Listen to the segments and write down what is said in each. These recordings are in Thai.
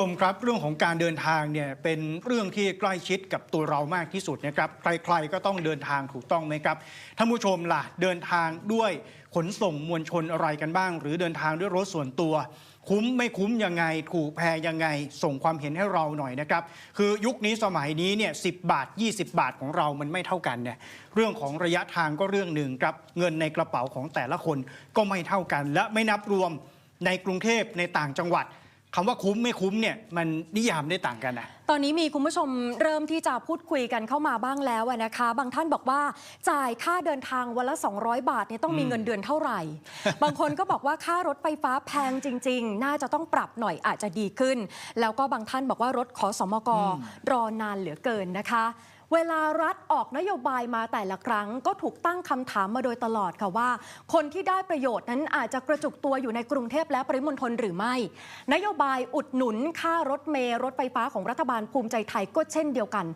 ชมครับเรื่องของการเดินทางเนี่ยเป็นเรื่องที่ใกล้ชิดกับตัวเรามากที่สุดนะครับใครๆก็ต้องเดินทางถูกต้องไหมครับท่านผู้ชมล่ะเดินทางด้วยขนส่งมวลชนอะไรกันบ้าง หรือเดินทางด้วยรถส่วนตัว คุ้มไม่คุ้มยังไง ถูกแพงยังไง ส่งความเห็นให้เราหน่อยนะครับ คือยุคนี้สมัยนี้เนี่ยสิบาท 20 บาทของเรามันไม่เท่ากันเนี่ยเรื่องของระยะทางก็เรื่องหนึ่งครับเงินในกระเป๋าของแต่ละคนก็ไม่เท่ากัน และไม่นับรวมในกรุงเทพในต่างจังหวัด คำว่าคุ้มไม่คุ้มเนี่ยมันนิยามได้ต่างกันนะ ตอนนี้มีคุณผู้ชมเริ่มที่จะพูดคุยกันเข้ามาบ้างแล้วนะคะ บางท่านบอกว่าจ่ายค่าเดินทางวันละ 200 บาทเนี่ยต้องมีเงินเดือนเท่าไหร่ บางคนก็บอกว่าค่ารถไฟฟ้าแพงจริง ๆ น่าจะต้องปรับหน่อยอาจจะดีขึ้น แล้วก็บางท่านบอกว่ารถขอสมกรอนานเหลือเกินนะคะ เวลารัฐออกนโยบายมาแต่ละครั้ง ก็ถูกตั้งคำถามมาโดยตลอดค่ะว่า คนที่ได้ประโยชน์นั้นอาจจะกระจุกตัวอยู่ในกรุงเทพและปริมณฑลหรือไม่ นโยบายอุดหนุนค่ารถเมล์รถไฟฟ้าของรัฐบาลภูมิใจไทยก็เช่นเดียวกัน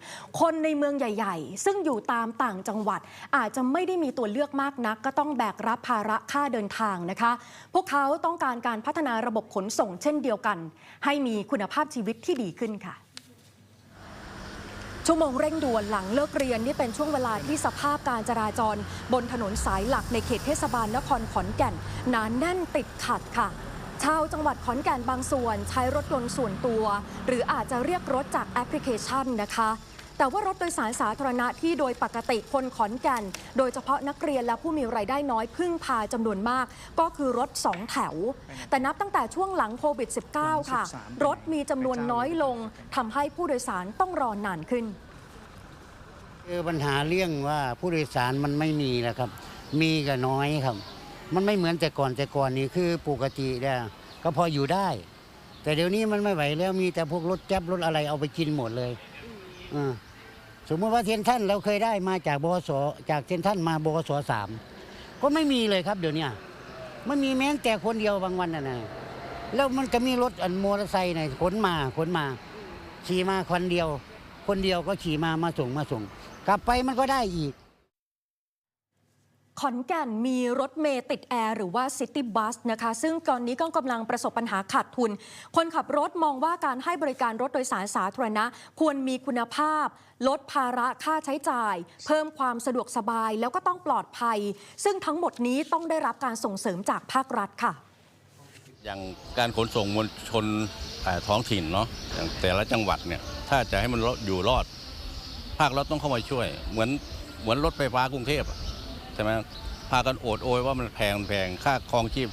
คนในเมืองใหญ่ ๆ ซึ่งอยู่ตามต่างจังหวัด อาจจะไม่ได้มีตัวเลือกมากนัก ก็ต้องแบกรับภาระค่าเดินทางนะคะ พวกเขาต้องการการพัฒนาระบบขนส่งเช่นเดียวกัน ให้มีคุณภาพชีวิตที่ดีขึ้นค่ะ ชั่วโมงเร่งด่วนหลังเลิกเรียนนี่เป็นช่วงเวลาที่สภาพการจราจร บนถนนสายหลักในเขตเทศบาลนครขอนแก่นหนานแน่นติดขัดค่ะ ชาวจังหวัดขอนแก่นบางส่วนใช้รถยนต์ส่วนตัว หรืออาจจะเรียกรถจากแอปพลิเคชันนะคะ แต่ว่ารถโดยสารสาธารณะที่โดยปกติคนขอนแก่น โดยเฉพาะนักเรียนและผู้มีรายได้น้อยพึ่งพาจำนวนมาก ก็คือรถสองแถว แต่นับตั้งแต่ช่วงหลังโควิด -19 ค่ะ รถมีจำนวนน้อยลงทำให้ผู้โดยสารต้องรอนานขึ้นคือปัญหาเรื่องว่าผู้โดยสารมันไม่มีแล้วครับ มีก็น้อยครับ มันไม่เหมือนแต่ก่อนแต่ก่อนนี่คือปกติเนี่ยก็พออยู่ได้ แต่เดี๋ยวนี้มันไม่ไหวแล้วมีแต่พวกรถแจ๊บรถอะไรเอาไปกินหมดเลย อ่าสมมติว่าเทนท่านเราเคยได้มาจากบสจากเทนท่านมาบสสามก็ไม่มีเลยครับเดี๋ยวนี้ไม่มีแม้แต่คนเดียวบางวันน่ะนะแล้วมันก็มีรถอันมอเตอร์ไซค์น่ยขนมาขนมา ขี่มาคนเดียว คนเดียวก็ขี่มามาส่งมาส่ง กลับไปมันก็ได้อีก ขอนแก่นมีรถเมย์ติดแอร์หรือว่าซิตี้บัสนะคะ ซึ่งตอนนี้ก็กำลังประสบปัญหาขาดทุน คนขับรถมองว่าการให้บริการรถโดยสารสาธารณะ ควรมีคุณภาพ ลดภาระค่าใช้จ่าย เพิ่มความสะดวกสบายแล้วก็ต้องปลอดภัย ซึ่งทั้งหมดนี้ต้องได้รับการส่งเสริมจากภาครัฐค่ะ อย่างการขนส่งมวลชนท้องถิ่นเนาะอย่างแต่ละจังหวัดเนี่ยถ้าจะให้มันอยู่รอด ภาครัฐต้องเข้ามาช่วย เหมือนเหมือนรถไฟฟ้ากรุงเทพอะ ใช่ไหมพากันโอดโอยว่ามันแพงแพงค่าครองชีพ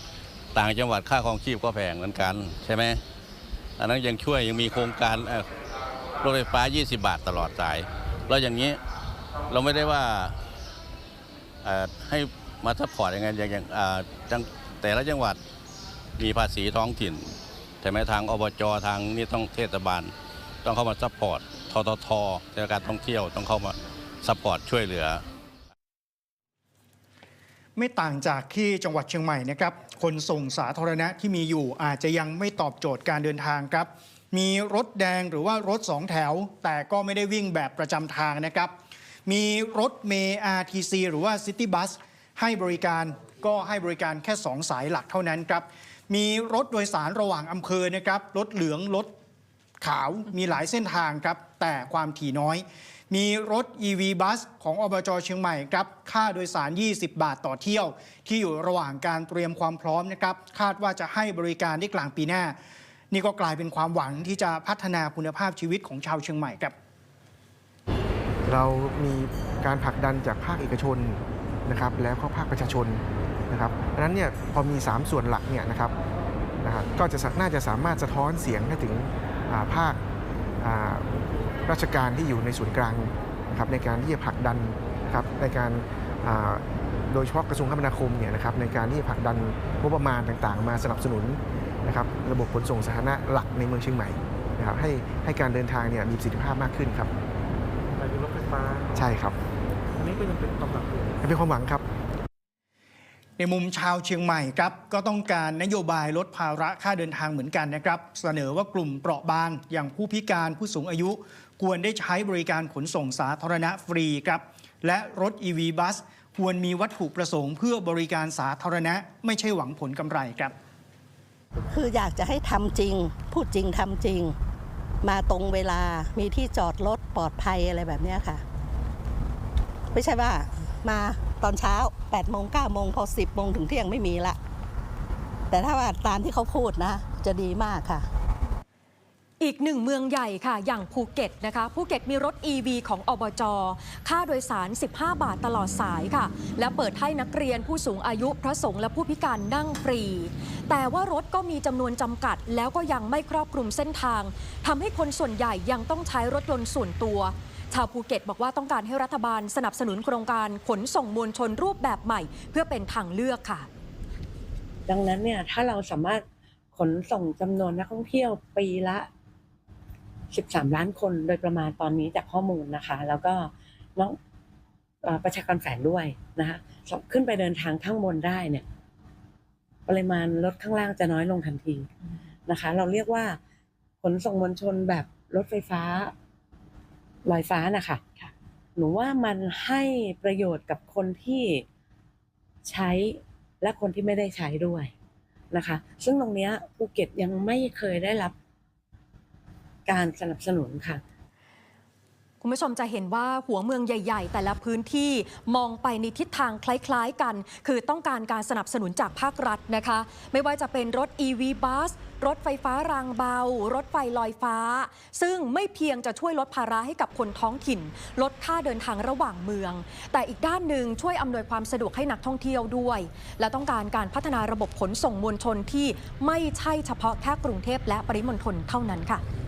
ต่างจังหวัดค่าครองชีพก็แพงเหมือนกันใช่ไหมอันนั้นยังช่วยยังมีโครงการรถไฟฟ้า 20 บาทตลอดสาย แล้วอย่างนี้เราไม่ได้ว่าให้มาซัพพอร์ตยังไงอย่างอย่างอ่างแต่ละจังหวัดมีภาษีท้องถิ่นใช่ไหมทางอบจทางนี่ต้องเทศบาล ต้องเข้ามาซัพพอร์ตทททในการท่องเที่ยวต้องเข้ามาซัพพอร์ตช่วยเหลือ ไม่ต่างจากที่จังหวัดเชียงใหม่นะครับขนส่งสาธารณะที่มีอยู่อาจจะยังไม่ตอบโจทย์การเดินทางครับ มีรถแดงหรือว่ารถสองแถว แต่ก็ไม่ได้วิ่งแบบประจำทางนะครับ มีรถเมย์ RTC หรือว่า City Bus ให้บริการก็ให้บริการแค่ 2 สายหลักเท่านั้นครับ มีรถโดยสารระหว่างอำเภอนะครับ รถเหลือง รถขาว มีหลายเส้นทางครับ แต่ความถี่น้อย มีรถ EV Bus ของอบจเชียงใหม่ครับค่าโดยสาร 20 บาทต่อเที่ยว ที่อยู่ระหว่างการเตรียมความพร้อมนะครับคาดว่าจะให้บริการได้กลางปีหน้า นี่ก็กลายเป็นความหวังที่จะพัฒนาคุณภาพชีวิตของชาวเชียงใหม่ครับ เรามีการผลักดันจากภาคเอกชนนะครับแล้วก็ภาคประชาชนนะครับดังนั้นเนี่ยพอมี 3 ส่วนหลักเนี่ยนะครับนะครับก็จะน่าจะสามารถสะท้อนเสียงให้ถึงอ่าภาค ราชการที่อยู่ในส่วนกลางนะครับในการที่จะผลักดันนะครับในการอ่าโดยเฉพาะกระทรวงคมนาคมเนี่ยนะครับในการที่จะผลักดันงบประมาณต่างๆ มาสนับสนุนนะครับระบบขนส่งสาธารณะหลักในเมืองเชียงใหม่นะครับให้ให้การเดินทางเนี่ยมีประสิทธิภาพมากขึ้นครับหมายถึงรถไฟฟ้าใช่ครับอันนี้ก็ยังเป็นความหลักอยู่เป็นความหวังครับ ในมุมชาวเชียงใหม่ครับก็ต้องการนโยบายลดภาระค่าเดินทางเหมือนกันนะครับ เสนอว่ากลุ่มเปราะบางอย่างผู้พิการผู้สูงอายุ ควรได้ใช้บริการขนส่งสาธารณะฟรีครับและรถ EV บัสควรมีวัตถุประสงค์เพื่อบริการสาธารณะ ไม่ใช่หวังผลกำไรครับ คืออยากจะให้ทำจริง พูดจริงทำจริง มาตรงเวลามีที่จอดรถปลอดภัยอะไรแบบนี้ค่ะ ไม่ใช่ว่า มาตอนเช้า8โมง9โมงพอ 10โมงถึงเที่ยงไม่มีละ แต่ถ้าว่าตามที่เขาพูดนะ จะดีมากค่ะ อีกหนึ่งเมืองใหญ่ค่ะ อย่างภูเก็ตนะคะ ภูเก็ตมีรถ EV ของอบจ ค่าโดยสาร 15 บาทตลอดสายค่ะ และเปิดให้นักเรียนผู้สูงอายุพระสงฆ์และผู้พิการนั่งฟรี แต่ว่ารถก็มีจำนวนจำกัด แล้วก็ยังไม่ครอบคลุมเส้นทางทำให้คนส่วนใหญ่ยังต้องใช้รถยนต์ส่วนตัว ชาวภูเก็ตบอกว่าต้องการให้รัฐบาลสนับสนุนโครงการขนส่งมวลชนรูปแบบใหม่ เพื่อเป็นทางเลือกค่ะ ดังนั้นเนี่ยถ้าเราสามารถขนส่งจำนวนนักท่องเที่ยวปีละ 13 ล้านคนโดยประมาณตอนนี้จากข้อมูลนะคะ แล้วก็น้องประชากรแฝงด้วยนะคะขึ้นไปเดินทางข้างบนได้เนี่ย ปริมาณรถข้างล่างจะน้อยลงทันทีนะคะ เราเรียกว่าขนส่งมวลชนแบบรถไฟฟ้า ลอยฟ้านะคะหนูว่ามันให้ประโยชน์กับคนที่ใช้และคนที่ไม่ได้ใช้ด้วยนะคะ ซึ่งตรงเนี้ยภูเก็ตยังไม่เคยได้รับการสนับสนุนค่ะ คุณผู้ชมจะเห็นว่าหัวเมืองใหญ่ ๆ แต่ละพื้นที่มองไปในทิศทางคล้าย ๆ กัน คือต้องการการสนับสนุนจากภาครัฐนะคะ ไม่ว่าจะเป็นรถ EV บัสรถไฟฟ้ารางเบา รถไฟลอยฟ้า ซึ่งไม่เพียงจะช่วยลดภาระให้กับคนท้องถิ่น ลดค่าเดินทางระหว่างเมือง แต่อีกด้านหนึ่งช่วยอำนวยความสะดวกให้นักท่องเที่ยวด้วย และต้องการการพัฒนาระบบขนส่งมวลชนที่ไม่ใช่เฉพาะแค่กรุงเทพและปริมณฑลเท่านั้นค่ะ